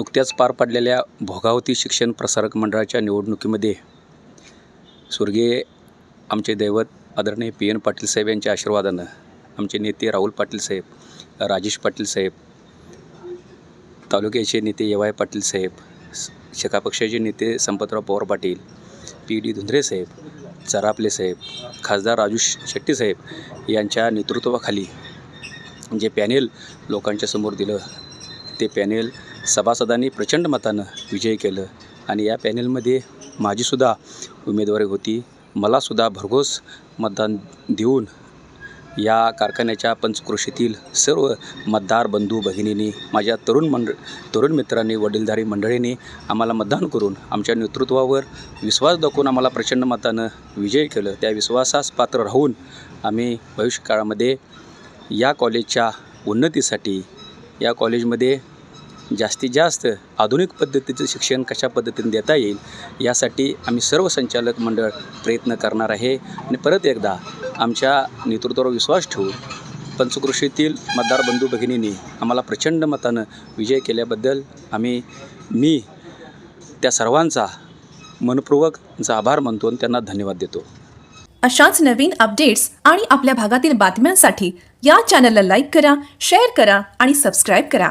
नुकत्याच पार पडलेल्या भोगावती शिक्षण प्रसारक मंडळाच्या निवडणुकीमध्ये स्वर्गीय आमचे दैवत आदरणीय पी एन पाटील साहेब यांच्या आशीर्वादानं आमचे नेते राहुल पाटील साहेब राजेश पाटील साहेब तालुक्याचे नेते यवाय पाटील साहेब स- शेका पक्षाचे नेते संपतराव पवार पाटील पी डी धुंद्रे साहेब चरापले साहेब खासदार राजू शेट्टी साहेब यांच्या नेतृत्वाखाली जे पॅनेल लोकांच्या समोर दिलं ते पॅनेल सभासदांनी प्रचंड मतानं विजय केलं. आणि या पॅनेलमध्ये माझीसुद्धा उमेदवारी होती. मलासुद्धा भरघोस मतदान देऊन या कारखान्याच्या पंचक्रोशीतील सर्व मतदार बंधू भगिनींनी माझ्या तरुण मंड तरुण मित्रांनी वडीलधारी मंडळींनी आम्हाला मतदान करून आमच्या नेतृत्वावर विश्वास दाखवून आम्हाला प्रचंड मतानं विजय केलं. त्या विश्वासास पात्र राहून आम्ही भविष्यकाळामध्ये या कॉलेजच्या उन्नतीसाठी या कॉलेजमध्ये जास्तीत जास्त आधुनिक पद्धतीचं शिक्षण कशा पद्धतीने देता येईल यासाठी आम्ही सर्व संचालक मंडळ प्रयत्न करणार आहे. आणि परत एकदा आमच्या नेतृत्वावर विश्वास ठेवून पंचकृषीतील मतदार बंधू भगिनींनी आम्हाला प्रचंड मतानं विजय केल्याबद्दल आम्ही मी त्या सर्वांचा मनपूर्वक त्यांचा आभार मानतो आणि त्यांना धन्यवाद देतो. अशाच नवीन अपडेट्स आणि आपल्या भागातील बातम्यांसाठी या चॅनलला लाईक करा शेअर करा आणि सबस्क्राईब करा.